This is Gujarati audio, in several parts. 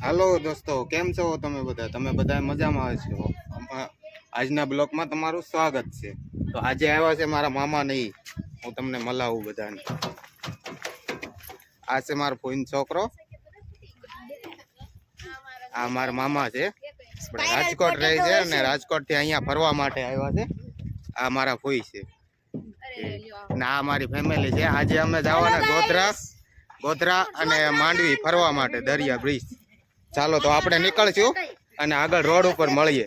હાલો દોસ્તો કેમ છો તમે બધા? તમે બધા મજામાં છો આજના બ્લોકમાં તમારું સ્વાગત છે. તો આજે આવ્યા છે મારા મામા નહીં હું તમને મલાવું બધાને. આ છે મારો ફોઈન છોકરો. આ મારા મામા છે. રાજકોટ રહે છે અને રાજકોટથી અહીંયા ફરવા માટે આવ્યા છે. આ મારા ફોઈ છે. અને આ મારી ફેમિલી છે. આજે અમે જવાના ગોધરા ગોધરા અને માંડવી ફરવા માટે દરિયા બ્રિજ ચાલો તો આપણે નીકળશું અને આગળ રોડ ઉપર મળીએ.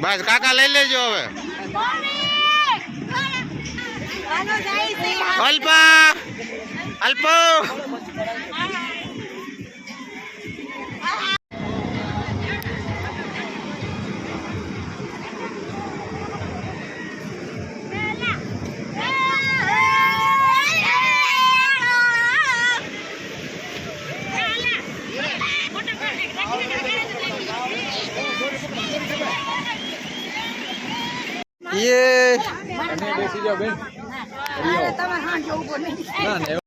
બસ કાકા લઈ લેજો હવે. અલ્પા! અલ્પો! એ તમે હાંજો ઊભો નહીં. ના ને